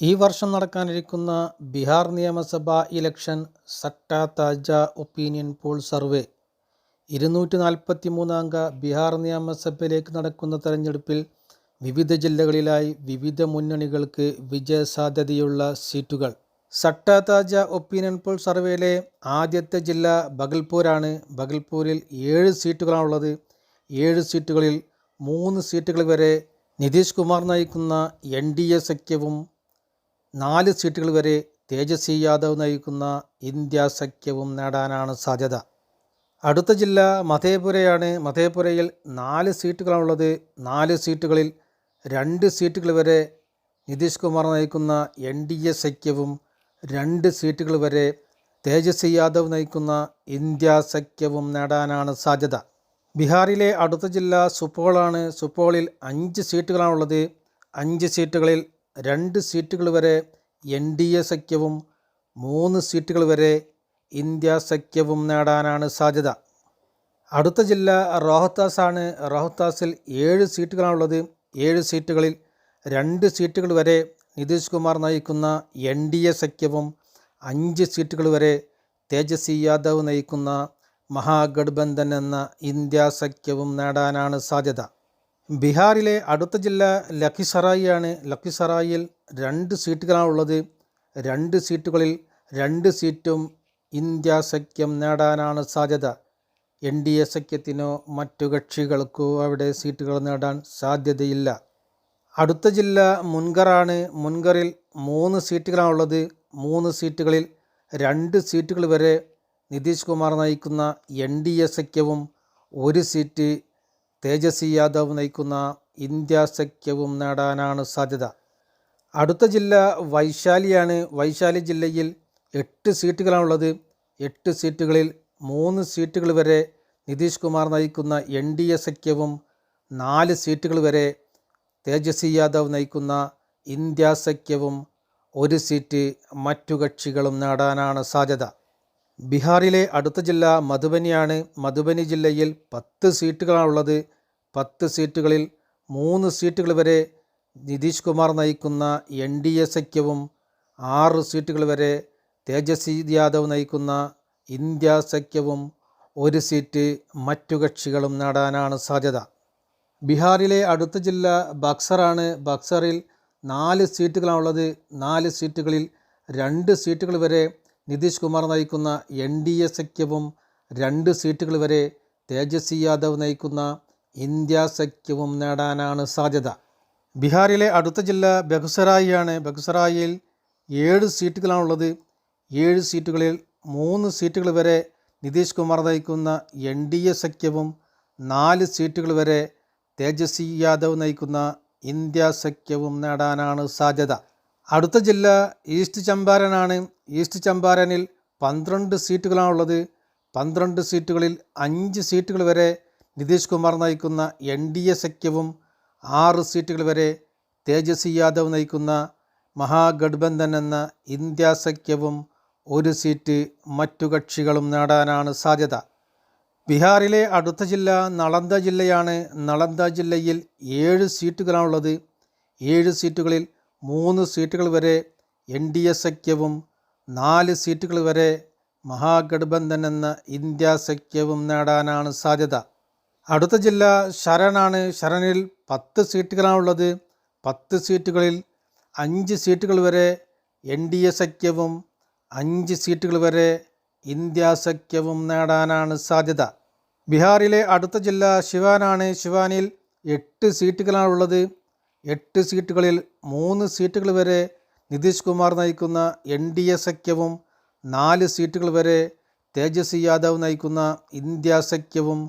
ഈ വർഷം നടക്കാനിരിക്കുന്ന ബീഹാർ നിയമസഭാ ഇലക്ഷൻ സട്ട താജ ഒപ്പീനിയൻ പോൾ സർവേ. ഇരുന്നൂറ്റി നാൽപ്പത്തി മൂന്നാംഗ ബീഹാർ നിയമസഭയിലേക്ക് നടക്കുന്ന തെരഞ്ഞെടുപ്പിൽ വിവിധ ജില്ലകളിലായി വിവിധ മുന്നണികൾക്ക് വിജയസാധ്യതയുള്ള സീറ്റുകൾ. സട്ട താജ ഒപ്പീനിയൻ പോൾ സർവേയിലെ ആദ്യത്തെ ജില്ല ബഗൽപൂരാണ്. ബഗൽപൂരിൽ ഏഴ് സീറ്റുകളാണുള്ളത്. ഏഴ് സീറ്റുകളിൽ മൂന്ന് സീറ്റുകൾ വരെ നിതീഷ് കുമാർ നയിക്കുന്ന എൻ ഡി എ സഖ്യവും നാല് സീറ്റുകൾ വരെ തേജസ്വി യാദവ് നയിക്കുന്ന ഇന്ത്യ സഖ്യവും നേടാനാണ് സാധ്യത. അടുത്ത ജില്ല മധേപുരയാണ്. മധേപുരയിൽ നാല് സീറ്റുകളാണുള്ളത്. നാല് സീറ്റുകളിൽ രണ്ട് സീറ്റുകൾ വരെ നിതീഷ് കുമാർ നയിക്കുന്ന എൻ ഡി എ സഖ്യവും രണ്ട് സീറ്റുകൾ വരെ തേജസ്വി യാദവ് നയിക്കുന്ന ഇന്ത്യ സഖ്യവും നേടാനാണ് സാധ്യത. ബീഹാറിലെ അടുത്ത ജില്ല സുപ്പോളാണ് സുപ്പോളിൽ അഞ്ച് സീറ്റുകളാണുള്ളത്. അഞ്ച് സീറ്റുകളിൽ രണ്ട് സീറ്റുകൾ വരെ എൻ ഡി എ സഖ്യവും മൂന്ന് സീറ്റുകൾ വരെ ഇന്ത്യ സഖ്യവും നേടാനാണ് സാധ്യത. അടുത്ത ജില്ല റോഹത്താസ് ആണ്. റോഹത്താസിൽ ഏഴ് സീറ്റുകളാണുള്ളത്. ഏഴ് സീറ്റുകളിൽ രണ്ട് സീറ്റുകൾ വരെ നിതീഷ് കുമാർ നയിക്കുന്ന എൻ ഡി എ സഖ്യവും അഞ്ച് സീറ്റുകൾ വരെ തേജസ്വി യാദവ് നയിക്കുന്ന മഹാഗഡ്ബന്ധൻ എന്ന ഇന്ത്യ സഖ്യവും നേടാനാണ് സാധ്യത. ബീഹാറിലെ അടുത്ത ജില്ല ലഖിസറായിയാണ്. ലഖിസറായിൽ രണ്ട് സീറ്റുകളാണ് ഉള്ളത്. രണ്ട് സീറ്റുകളിൽ രണ്ട് സീറ്റും ഇന്ത്യ സഖ്യം നേടാനാണ് സാധ്യത. എൻ ഡി എ സഖ്യത്തിനോ മറ്റു കക്ഷികൾക്കോ അവിടെ സീറ്റുകൾ നേടാൻ സാധ്യതയില്ല. അടുത്ത ജില്ല മുൻഗറാണ്. മുൻഗറിൽ മൂന്ന് സീറ്റുകളാണ് ഉള്ളത്. മൂന്ന് സീറ്റുകളിൽ രണ്ട് സീറ്റുകൾ വരെ നിതീഷ് കുമാർ നയിക്കുന്ന എൻ ഡി എ സഖ്യവും ഒരു സീറ്റ് തേജസ്വി യാദവ് നയിക്കുന്ന ഇന്ത്യ സഖ്യവും നേടാനാണ് സാധ്യത. അടുത്ത ജില്ല വൈശാലിയാണ്. വൈശാലി ജില്ലയിൽ എട്ട് സീറ്റുകളാണുള്ളത്. എട്ട് സീറ്റുകളിൽ മൂന്ന് സീറ്റുകൾ വരെ നിതീഷ് കുമാർ നയിക്കുന്ന എൻ ഡി എ സഖ്യവും നാല് സീറ്റുകൾ വരെ തേജസ്വി യാദവ് നയിക്കുന്ന ഇന്ത്യ സഖ്യവും ഒരു സീറ്റ് മറ്റു കക്ഷികളും നേടാനാണ് സാധ്യത. ബീഹാറിലെ അടുത്ത ജില്ല മധുബനിയാണ്. മധുബനി ജില്ലയിൽ പത്ത് സീറ്റുകളാണുള്ളത്. പത്ത് സീറ്റുകളിൽ മൂന്ന് സീറ്റുകൾ വരെ നിതീഷ് കുമാർ നയിക്കുന്ന എൻ ഡി എ സഖ്യവും ആറ് സീറ്റുകൾ വരെ തേജസ്വി യാദവ് നയിക്കുന്ന ഇന്ത്യ സഖ്യവും ഒരു സീറ്റ് മറ്റു കക്ഷികളും നേടാനാണ് സാധ്യത. ബീഹാറിലെ അടുത്ത ജില്ല ബക്സറാണ്. ബക്സറിൽ നാല് സീറ്റുകളാണുള്ളത്. നാല് സീറ്റുകളിൽ രണ്ട് സീറ്റുകൾ വരെ നിതീഷ് കുമാർ നയിക്കുന്ന എൻ ഡി എ സഖ്യവും രണ്ട് സീറ്റുകൾ വരെ തേജസ്വി യാദവ് നയിക്കുന്ന ഇന്ത്യ സഖ്യവും നേടാനാണ് സാധ്യത. ബീഹാറിലെ അടുത്ത ജില്ല ബെഗുസറായിയാണ് ബെഗുസറായിൽ ഏഴ് സീറ്റുകളാണുള്ളത്. ഏഴ് സീറ്റുകളിൽ മൂന്ന് സീറ്റുകൾ വരെ നിതീഷ് കുമാർ നയിക്കുന്ന എൻ ഡി എ സഖ്യവും നാല് സീറ്റുകൾ വരെ തേജസ്വി യാദവ് നയിക്കുന്ന ഇന്ത്യ സഖ്യവും നേടാനാണ് സാധ്യത. അടുത്ത ജില്ല ഈസ്റ്റ് ചമ്പാരനാണ്. ഈസ്റ്റ് ചമ്പാരനിൽ പന്ത്രണ്ട് സീറ്റുകളാണുള്ളത്. പന്ത്രണ്ട് സീറ്റുകളിൽ അഞ്ച് സീറ്റുകൾ വരെ നിതീഷ് കുമാർ നയിക്കുന്ന എൻ ഡി എ സഖ്യവും ആറ് സീറ്റുകൾ വരെ തേജസ്വി യാദവ് നയിക്കുന്ന മഹാഗഡ്ബന്ധൻ എന്ന ഇന്ത്യ സഖ്യവും ഒരു സീറ്റ് മറ്റു കക്ഷികളും നേടാനാണ് സാധ്യത. ബീഹാറിലെ അടുത്ത ജില്ല നളന്ദ ജില്ലയാണ്. നളന്ദ ജില്ലയിൽ ഏഴ് സീറ്റുകളാണുള്ളത്. ഏഴ് സീറ്റുകളിൽ മൂന്ന് സീറ്റുകൾ വരെ എൻ ഡി എ സഖ്യവും നാല് സീറ്റുകൾ വരെ മഹാഗഡ്ബന്ധൻ എന്ന ഇന്ത്യ സഖ്യവും നേടാനാണ് സാധ്യത. അടുത്ത ജില്ല ശരണാണ്. ശരണിൽ പത്ത് സീറ്റുകളാണുള്ളത്. പത്ത് സീറ്റുകളിൽ അഞ്ച് സീറ്റുകൾ വരെ എൻ ഡി എ സഖ്യവും അഞ്ച് സീറ്റുകൾ വരെ ഇന്ത്യ സഖ്യവും നേടാനാണ് സാധ്യത. ബീഹാറിലെ അടുത്ത ജില്ല ശിവാനാണ്. ശിവാനിൽ എട്ട് സീറ്റുകളാണുള്ളത്. എട്ട് സീറ്റുകളിൽ മൂന്ന് സീറ്റുകൾ വരെ നിതീഷ് കുമാർ നയിക്കുന്ന എൻ ഡി എ സഖ്യവും നാല് സീറ്റുകൾ വരെ തേജസ്വി യാദവ് നയിക്കുന്ന ഇന്ത്യ സഖ്യവും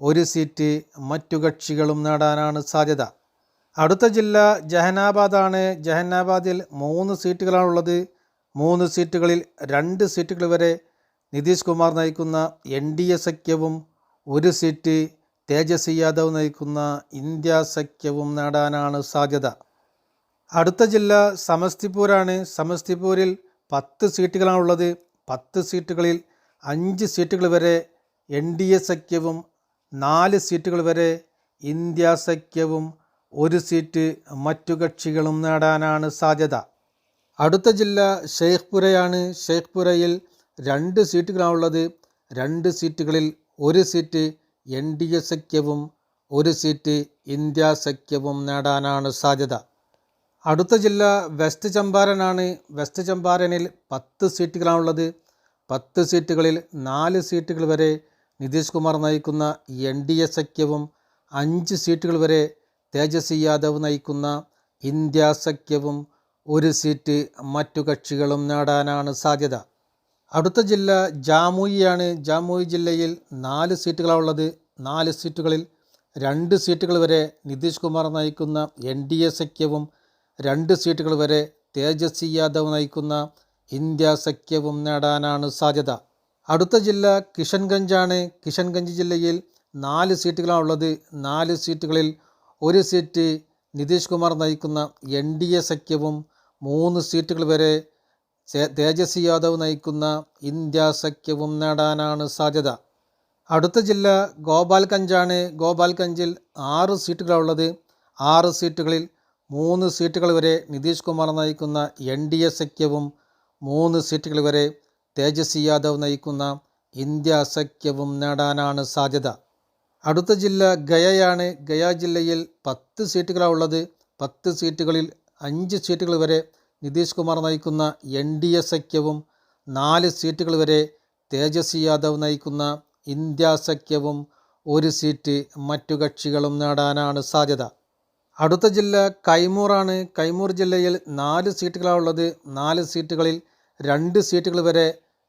ഒരു സീറ്റ് മറ്റു കക്ഷികളും നേടാനാണ് സാധ്യത. അടുത്ത ജില്ല ജഹനാബാദാണ്. ജഹനാബാദിൽ മൂന്ന് സീറ്റുകളാണുള്ളത്. മൂന്ന് സീറ്റുകളിൽ രണ്ട് സീറ്റുകൾ വരെ നിതീഷ് കുമാർ നയിക്കുന്ന എൻ ഡി എ സഖ്യവും ഒരു സീറ്റ് തേജസ്വി യാദവ് നയിക്കുന്ന ഇന്ത്യ സഖ്യവും നേടാനാണ് സാധ്യത. അടുത്ത ജില്ല സമസ്തിപൂരാണ്. സമസ്തിപൂരിൽ പത്ത് സീറ്റുകളാണുള്ളത്. പത്ത് സീറ്റുകളിൽ അഞ്ച് സീറ്റുകൾ വരെ എൻ ഡി എ സഖ്യവും നാല് സീറ്റുകൾ വരെ ഇന്ത്യ സഖ്യവും ഒരു സീറ്റ് മറ്റു കക്ഷികളും നേടാനാണ് സാധ്യത. അടുത്ത ജില്ല ഷെയ്ഖ്പുരയാണ്. ഷെയ്ഖ്പുരയിൽ രണ്ട് സീറ്റുകളാണുള്ളത്. രണ്ട് സീറ്റുകളിൽ ഒരു സീറ്റ് എൻ ഡി എ സഖ്യവും ഒരു സീറ്റ് ഇന്ത്യ സഖ്യവും നേടാനാണ് സാധ്യത. അടുത്ത ജില്ല വെസ്റ്റ് ചമ്പാരനാണ്. വെസ്റ്റ് ചമ്പാരനിൽ പത്ത് സീറ്റുകളാണുള്ളത്. പത്ത് സീറ്റുകളിൽ നാല് സീറ്റുകൾ വരെ നിതീഷ് കുമാർ നയിക്കുന്ന എൻ ഡി എ സഖ്യവും അഞ്ച് സീറ്റുകൾ വരെ തേജസ്വി യാദവ് നയിക്കുന്ന ഇന്ത്യ സഖ്യവും ഒരു സീറ്റ് മറ്റു കക്ഷികളും നേടാനാണ് സാധ്യത. അടുത്ത ജില്ല ജാമുയിയാണ്. ജാമുയി ജില്ലയിൽ നാല് സീറ്റുകളാണ് ഉള്ളത് നാല് സീറ്റുകളിൽ രണ്ട് സീറ്റുകൾ വരെ നിതീഷ് കുമാർ നയിക്കുന്ന എൻ ഡി എ സഖ്യവും രണ്ട് സീറ്റുകൾ വരെ തേജസ്വി യാദവ് നയിക്കുന്ന ഇന്ത്യ സഖ്യവും നേടാനാണ് സാധ്യത. അടുത്ത ജില്ല കിഷൻഗഞ്ചാണ്. കിഷൻഗഞ്ച് ജില്ലയിൽ നാല് സീറ്റുകളാണ് ഉള്ളത് നാല് സീറ്റുകളിൽ ഒരു സീറ്റ് നിതീഷ് കുമാർ നയിക്കുന്ന എൻ ഡി എ സഖ്യവും മൂന്ന് സീറ്റുകൾ വരെ തേ- തേജസ്വി യാദവ് നയിക്കുന്ന ഇന്ത്യ സഖ്യവും നേടാനാണ് സാധ്യത. അടുത്ത ജില്ല ഗോപാൽഗഞ്ചാണ്. ഗോപാൽഗഞ്ചിൽ ആറ് സീറ്റുകളുള്ളത് ആറ് സീറ്റുകളിൽ മൂന്ന് സീറ്റുകൾ വരെ നിതീഷ് കുമാർ നയിക്കുന്ന എൻ ഡി എ സഖ്യവും മൂന്ന് സീറ്റുകൾ വരെ തേജസ്വി യാദവ് നയിക്കുന്ന ഇന്ത്യ സഖ്യവും നേടാനാണ് സാധ്യത. അടുത്ത ജില്ല ഗയയാണ്. ഗയ ജില്ലയിൽ പത്ത് സീറ്റുകളാണ് ഉള്ളത് പത്ത് സീറ്റുകളിൽ അഞ്ച് സീറ്റുകൾ വരെ നിതീഷ് കുമാർ നയിക്കുന്ന എൻ ഡി എ സഖ്യവും നാല് സീറ്റുകൾ വരെ തേജസ്വി യാദവ് നയിക്കുന്ന ഇന്ത്യ സഖ്യവും ഒരു സീറ്റ് മറ്റു കക്ഷികളും നേടാനാണ് സാധ്യത. അടുത്ത ജില്ല കൈമൂറാണ്. കൈമൂർ ജില്ലയിൽ നാല് സീറ്റുകളാണുള്ളത് നാല് സീറ്റുകളിൽ രണ്ട് സീറ്റുകൾ വരെ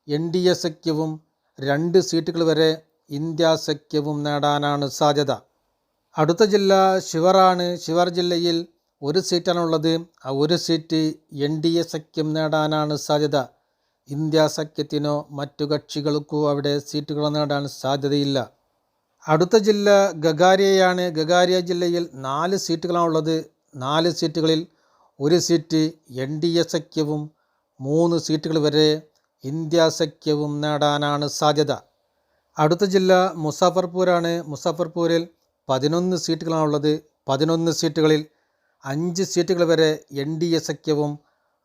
എൻ ഡി എ സഖ്യവും രണ്ട് സീറ്റുകൾ വരെ ഇന്ത്യ സഖ്യവും നേടാനാണ് സാധ്യത. അടുത്ത ജില്ല ശിവറാണ്. ശിവർ ജില്ലയിൽ ഒരു സീറ്റാണുള്ളത്. ആ ഒരു സീറ്റ് എൻ ഡി എ സഖ്യം നേടാനാണ് സാധ്യത. ഇന്ത്യ സഖ്യത്തിനോ മറ്റു കക്ഷികൾക്കോ അവിടെ സീറ്റുകൾ നേടാൻ സാധ്യതയില്ല. അടുത്ത ജില്ല ഗഗാരിയയാണ്. ഗഗാരിയ ജില്ലയിൽ നാല് സീറ്റുകളാണുള്ളത്. നാല് സീറ്റുകളിൽ ഒരു സീറ്റ് എൻ ഡി എ സഖ്യവും മൂന്ന് സീറ്റുകൾ വരെ ഇന്ത്യ സഖ്യവും നേടാനാണ് സാധ്യത. അടുത്ത ജില്ല മുസാഫർപൂരാണ്. മുസാഫർപൂരിൽ പതിനൊന്ന് സീറ്റുകളാണുള്ളത്. പതിനൊന്ന് സീറ്റുകളിൽ അഞ്ച് സീറ്റുകൾ വരെ എൻ ഡി എ സഖ്യവും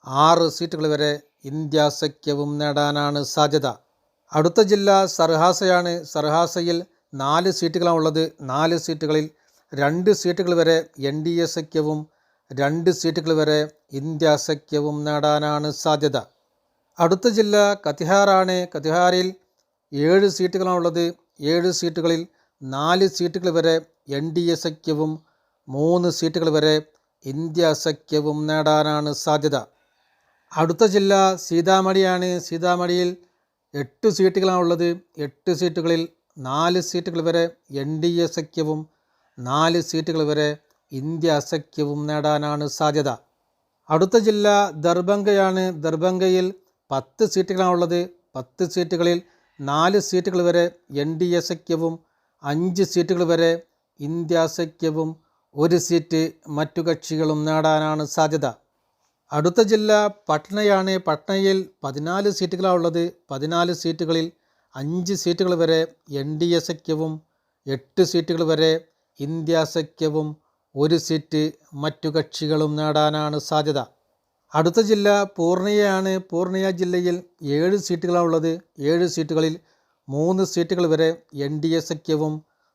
ആറ് സീറ്റുകൾ വരെ ഇന്ത്യ സഖ്യവും നേടാനാണ് സാധ്യത. അടുത്ത ജില്ല സർഹാസയാണ്. സർഹാസയിൽ നാല് സീറ്റുകളാണ് ഉള്ളത് നാല് സീറ്റുകളിൽ രണ്ട് സീറ്റുകൾ വരെ എൻ ഡി എ സഖ്യവും രണ്ട് സീറ്റുകൾ വരെ ഇന്ത്യ സഖ്യവും നേടാനാണ് സാധ്യത. അടുത്ത ജില്ല കതിഹാറാണ് കതിഹാറിൽ ഏഴ് സീറ്റുകളാണുള്ളത്. ഏഴ് സീറ്റുകളിൽ നാല് സീറ്റുകൾ വരെ എൻ ഡി എ സഖ്യവും മൂന്ന് സീറ്റുകൾ വരെ ഇന്ത്യ സഖ്യവും നേടാനാണ് സാധ്യത. അടുത്ത ജില്ല സീതാമണിയാണ് സീതാമണിയിൽ എട്ട് സീറ്റുകളാണുള്ളത്. എട്ട് സീറ്റുകളിൽ നാല് സീറ്റുകൾ വരെ എൻ ഡി എ സഖ്യവും നാല് സീറ്റുകൾ വരെ ഇന്ത്യ സഖ്യവും നേടാനാണ് സാധ്യത. അടുത്ത ജില്ല ദർഭംഗയാണ് ദർഭംഗയിൽ പത്ത് സീറ്റുകളാണുള്ളത്. പത്ത് സീറ്റുകളിൽ നാല് സീറ്റുകൾ വരെ എൻ ഡി എ സഖ്യവും അഞ്ച് സീറ്റുകൾ വരെ ഇന്ത്യ സഖ്യവും ഒരു സീറ്റ് മറ്റു കക്ഷികളും നേടാനാണ് സാധ്യത. അടുത്ത ജില്ല പട്നയാണ്. പട്നയിൽ പതിനാല് സീറ്റുകളാണുള്ളത് പതിനാല് സീറ്റുകളിൽ അഞ്ച് സീറ്റുകൾ വരെ എൻ ഡി എ സഖ്യവും എട്ട് സീറ്റുകൾ വരെ ഇന്ത്യ സഖ്യവും ഒരു സീറ്റ് മറ്റു കക്ഷികളും നേടാനാണ് സാധ്യത. അടുത്ത ജില്ല പൂർണിയയാണ്. പൂർണിയ ജില്ലയിൽ ഏഴ് സീറ്റുകളാണുള്ളത് ഏഴ് സീറ്റുകളിൽ മൂന്ന് സീറ്റുകൾ വരെ എൻ ഡി എ സഖ്യവും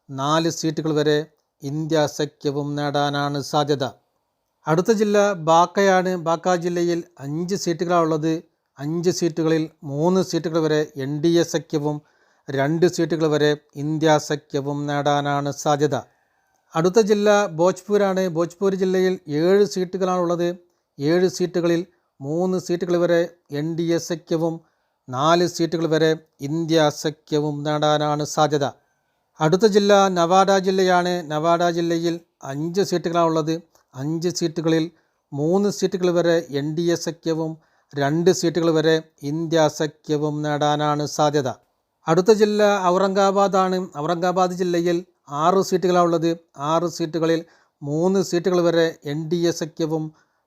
നാല് സീറ്റുകൾ വരെ ഇന്ത്യ സഖ്യവും നേടാനാണ് സാധ്യത. അടുത്ത ജില്ല ബാക്കയാണ്. ബാക്ക ജില്ലയിൽ അഞ്ച് സീറ്റുകളാണുള്ളത് അഞ്ച് സീറ്റുകളിൽ മൂന്ന് സീറ്റുകൾ വരെ എൻ ഡി എ സഖ്യവും രണ്ട് സീറ്റുകൾ വരെ ഇന്ത്യ സഖ്യവും നേടാനാണ് സാധ്യത. അടുത്ത ജില്ല ഭോജ്പൂരാണ്. ഭോജ്പൂർ ജില്ലയിൽ ഏഴ് സീറ്റുകളാണുള്ളത് ഏഴ് സീറ്റുകളിൽ മൂന്ന് സീറ്റുകൾ വരെ എൻ ഡി എ സഖ്യവും നാല് സീറ്റുകൾ വരെ ഇന്ത്യ സഖ്യവും നേടാനാണ് സാധ്യത. അടുത്ത ജില്ല നവാഡ ജില്ലയാണ്. നവാഡ ജില്ലയിൽ അഞ്ച് സീറ്റുകളാണുള്ളത്. അഞ്ച് സീറ്റുകളിൽ മൂന്ന് സീറ്റുകൾ വരെ എൻ ഡി എ സഖ്യവും രണ്ട് സീറ്റുകൾ വരെ ഇന്ത്യ സഖ്യവും നേടാനാണ് സാധ്യത. അടുത്ത ജില്ല ഔറംഗാബാദാണ്. ഔറംഗാബാദ് ജില്ലയിൽ ആറ് സീറ്റുകളാണുള്ളത്. ആറ് സീറ്റുകളിൽ മൂന്ന് സീറ്റുകൾ വരെ എൻ ഡി എ സഖ്യവും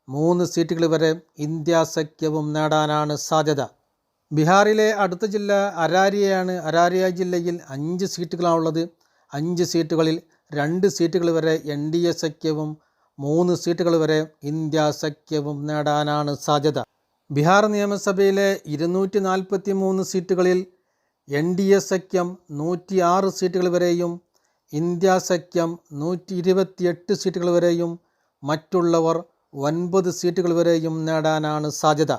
മൂന്ന് സീറ്റുകൾ വരെ ഇന്ത്യ സഖ്യവും നേടാനാണ് സാധ്യത. ബീഹാറിലെ അടുത്ത ജില്ല അരാരിയയാണ്. അരാരിയ ജില്ലയിൽ അഞ്ച് സീറ്റുകളാണുള്ളത് അഞ്ച് സീറ്റുകളിൽ രണ്ട് സീറ്റുകൾ വരെ എൻ ഡി എ സഖ്യവും മൂന്ന് സീറ്റുകൾ വരെ ഇന്ത്യ സഖ്യവും നേടാനാണ് സാധ്യത. ബീഹാർ നിയമസഭയിലെ ഇരുന്നൂറ്റി നാൽപ്പത്തി മൂന്ന് സീറ്റുകളിൽ എൻ ഡി എ സഖ്യം നൂറ്റി ആറ് സീറ്റുകൾ വരെയും ഇന്ത്യ സഖ്യം നൂറ്റി ഇരുപത്തിയെട്ട് സീറ്റുകൾ വരെയും മറ്റുള്ളവർ ഒൻപത് സീറ്റുകൾ വരെയും നേടാനാണ് സാധ്യത.